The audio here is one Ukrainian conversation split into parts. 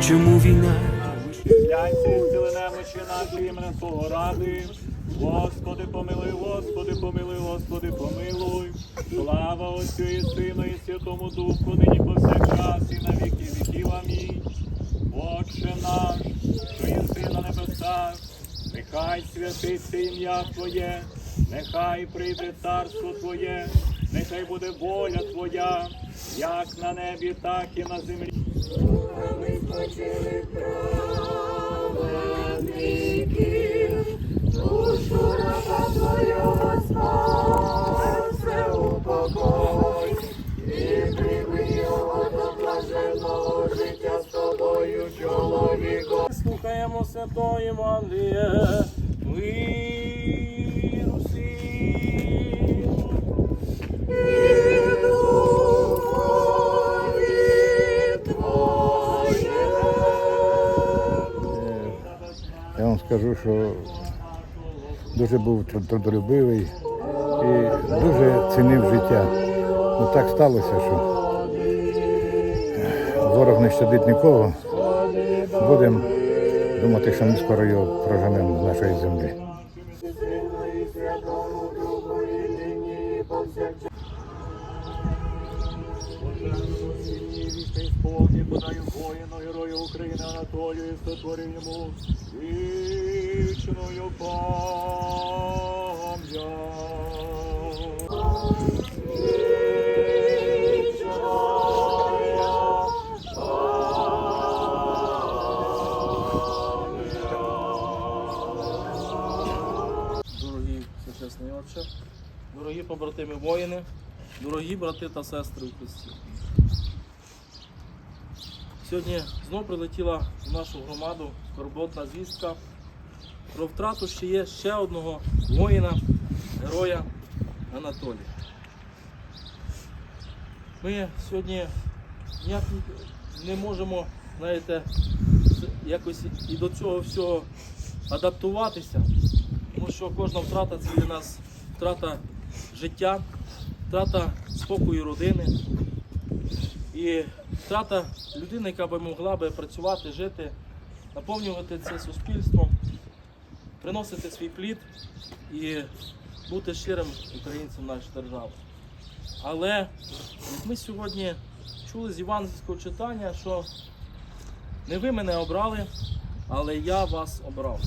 Чому війна? Глянься, і немочі наші іменем Твого ради. Господи, помилуй, Господи, помилуй, Господи, помилуй. Слава Отцю і Сину і Святому Духу, нині повсякчас і на віки віків. Амінь. Отче наш, що єси на небесах, нехай святиться ім'я Твоє, нехай прийде царство Твоє, нехай буде воля Твоя, як на небі, так і на землі. Ми спочили праведників, душу раба Твого спасе упокой, і прийми блаженного життя з тобою, чоловіко. Слухаємо Святої Євангеліє. Скажу, що дуже був трудолюбивий і дуже цінив життя. Ну так сталося, що ворог не щадить нікого. Будемо думати, що ми скоро його проженемо з нашої землі. Святому Духу і нині і повсякчас. Вічний спокій подаю воїну, герою України Анатолію і сотвори йому вічною пам'ять. Дорогі сучасний отче, дорогі побратими воїни, дорогі брати та сестри у Христі. Сьогодні знов прилетіла в нашу громаду скорботна звістка про втрату ще є ще одного воїна, героя Анатолія. Ми сьогодні ніяк не можемо, знаєте, якось і до цього всього адаптуватися, тому що кожна втрата це для нас втрата життя, втрата спокою родини і втрата людини, яка би могла би працювати, жити, наповнювати це суспільством, приносити свій плід і бути щирим українцем нашої держави. Але ми сьогодні чули з євангельського читання, що не ви мене обрали, але я вас обрав.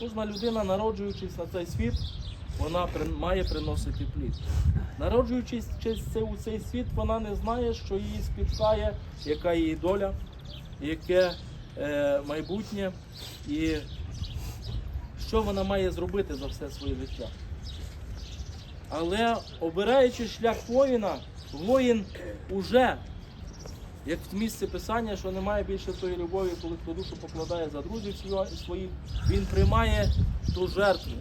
Кожна людина, народжуючись на цей світ, вона має приносити плід. Народжуючись через це- у цей світ, вона не знає, що її спіткає, яка її доля, яке е, майбутнє і що вона має зробити за все своє життя. Але обираючи шлях воїна, воїн уже, як в місці писання, що немає більше тої любові, коли хто душу покладає за друзів своїх, він приймає ту жертву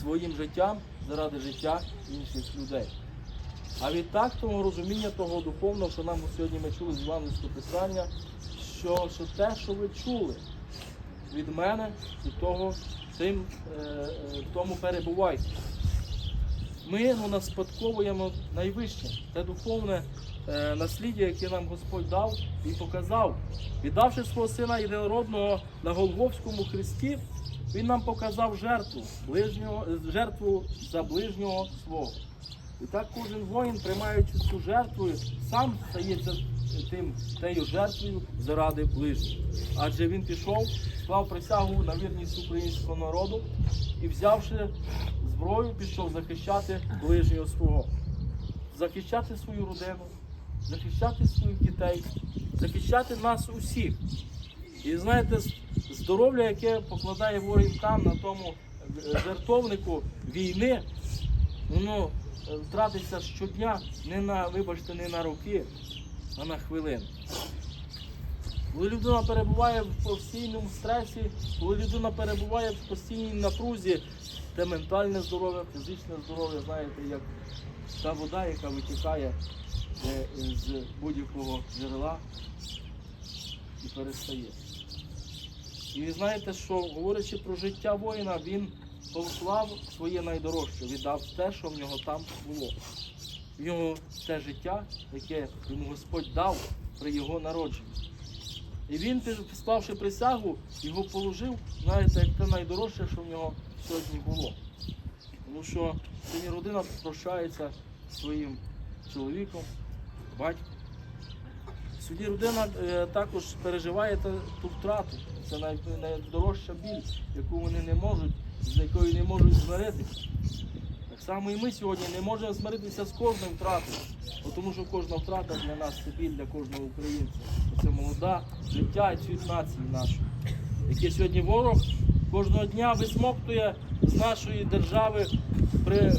своїм життям заради життя інших людей. А відтак того розуміння того духовного, що нам сьогодні ми чули з Івангельського писання, що, що те, що ви чули від мене, і того, тим, е, е, тому перебувайте. Ми ну, наспадковуємо найвище, те духовне е, насліддя, яке нам Господь дав і показав. Віддавши свого сина єдинородного на Голгофському хресті, Він нам показав жертву, ближнього, жертву за ближнього свого. І так кожен воїн, приймаючи цю жертву, сам стається тим тею жертвою заради ближніх. Адже він пішов, склав присягу на вірність українського народу і, взявши зброю, пішов захищати ближнього свого, захищати свою родину, захищати своїх дітей, захищати нас усіх. І знаєте, здоров'я, яке покладає ворог там, на тому е, жертовнику війни, воно е, втратиться щодня не на, вибачте, не на роки, а на хвилини. Коли людина перебуває в постійному стресі, коли людина перебуває в постійній напрузі, те ментальне здоров'я, фізичне здоров'я, знаєте, як та вода, яка витікає е, з будь-якого джерела і перестає. І ви знаєте, що говорячи про життя воїна, він поклав своє найдорожче, віддав те, що в нього там було. В нього те життя, яке йому Господь дав при його народженні. І він, склавши присягу, його положив, знаєте, як те найдорожче, що в нього сьогодні було. Тому що сьогодні родина прощається своїм чоловіком, батьком. Сьогодні родина е, також переживає ту втрату. Це най- найдорожча біль, яку вони не можуть, з якою не можуть змиритися. Так само і ми сьогодні не можемо змиритися з кожною втратою, тому що кожна втрата для нас це біль для кожного українця. Це молода життя і цвіт нації нашої, яке сьогодні ворог кожного дня висмоктує з нашої держави, при, е,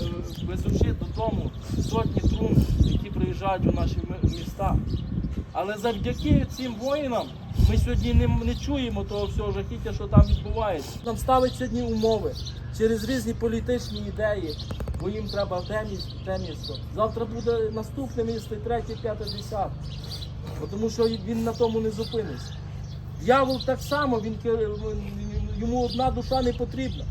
везучи додому сотні трун, які приїжджають у наші міста. Але завдяки цим воїнам ми сьогодні не, не чуємо того всього жахіття, що там відбувається. Нам ставить сьогодні умови через різні політичні ідеї, бо їм треба те місто, те місто. Завтра буде наступне місто, третє, п'яте, десяте. Тому що він на тому не зупиниться. Дьявол так само, він, йому одна душа не потрібна.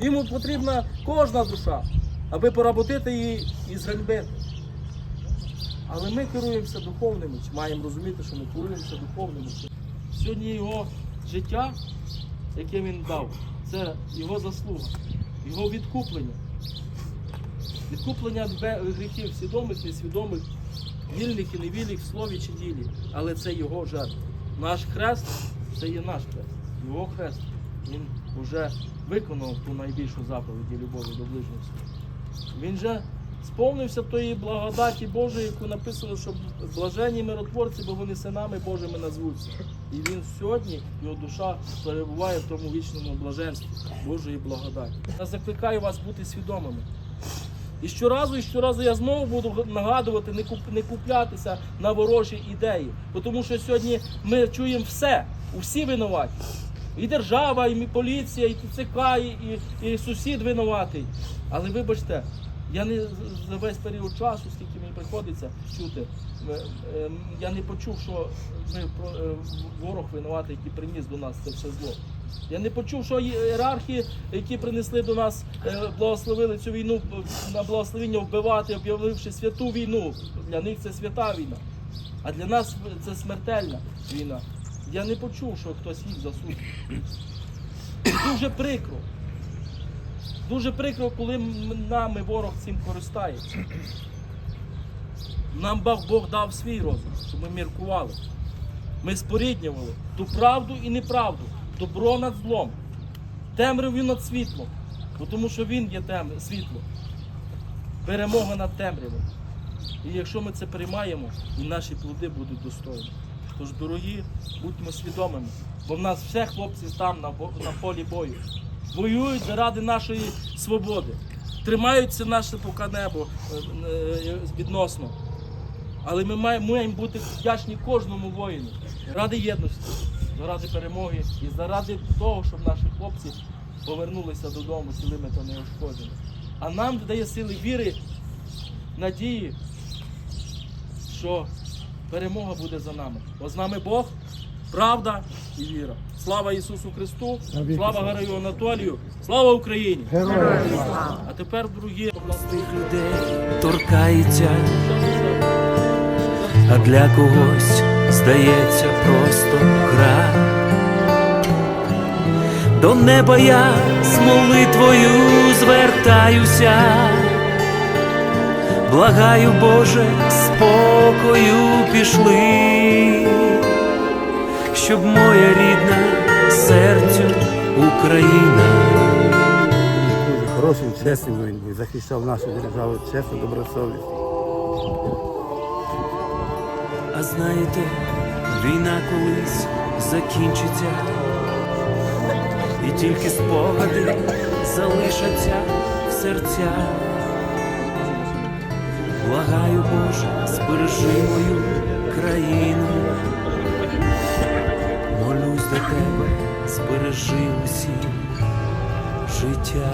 Йому потрібна кожна душа, аби поработити її і зганьбити. Але ми керуємося духовними, маємо розуміти, що ми керуємося духовними. Сьогодні його життя, яке він дав, це його заслуга, його відкуплення. Відкуплення гріхів свідомих, несвідомих, вільних і невільних в слові чи ділі. Але це його жертва. Наш хрест це є наш хрест. Його хрест. Він вже виконав ту найбільшу заповіді любові до ближнього. Він же сповнився тої благодаті Божої, яку написано, що блаженні миротворці, бо вони синами Божими назвуться. І він сьогодні, його душа перебуває в тому вічному блаженстві Божої благодаті. Я закликаю вас бути свідомими. І щоразу, і щоразу я знову буду нагадувати, не, куп, не куплятися на ворожі ідеї. Тому що сьогодні ми чуємо все, усі винуваті. І держава, і поліція, і ТЦК, і, і, і сусід винуватий. Але вибачте, я не за весь період часу, скільки мені приходиться чути, е, е, я не почув, що ми, е, ворог винуватий, який приніс до нас це все зло. Я не почув, що ієрархи, які принесли до нас, благословили цю війну на благословення вбивати, об'явивши святу війну. Для них це свята війна. А для нас це смертельна війна. Я не почув, що хтось їх засудив. Дуже прикро. Дуже прикро, коли нами ворог цим користається. Нам Бог, дав свій розум, щоб ми міркували. Ми споріднювали ту правду і неправду, добро над злом, темряву над світлом, тому що Він є тем, світло. Перемога над темрявою. І якщо ми це приймаємо, і наші плоди будуть достойні. Тож, дорогі, будьмо свідомими, бо в нас все хлопці там на полі бою. Воюють заради нашої свободи. Тримаються наше поки небо е, е, відносно. Але ми маємо, маємо бути вдячні кожному воїну ради єдності, заради перемоги і заради того, щоб наші хлопці повернулися додому цілими та неушкодженими. А нам дає сили віри, надії, що перемога буде за нами. Бо з нами Бог, правда і віра. Слава Ісусу Христу, слава Гараю Анатолію, слава Україні! А тепер, другі, Тих людей торкається, а для когось здається просто гра. До неба я з молитвою звертаюся, Благаю, Боже, спокою пішли, щоб моя рідна серцю Україна. Дуже хорошим, чесним він був, захищав нашу державу, чесно, добросовісно. А знаєте, війна колись закінчиться, і тільки спогади залишаться в серцях. Благаю, Боже, збережи мою країну. Тебе, збережи усі життя.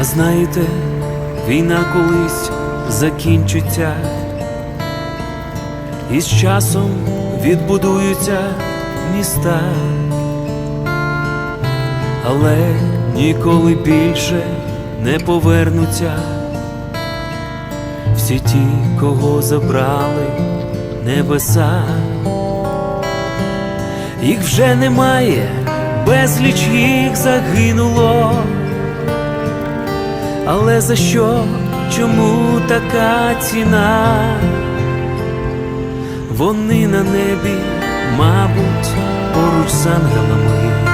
А знаєте, війна колись закінчиться, і з часом відбудуються міста, але ніколи більше не повернуться всі ті, кого забрали небеса. Їх вже немає, безліч їх загинуло. Але за що, чому така ціна? Вони на небі, мабуть, поруч з ангелами.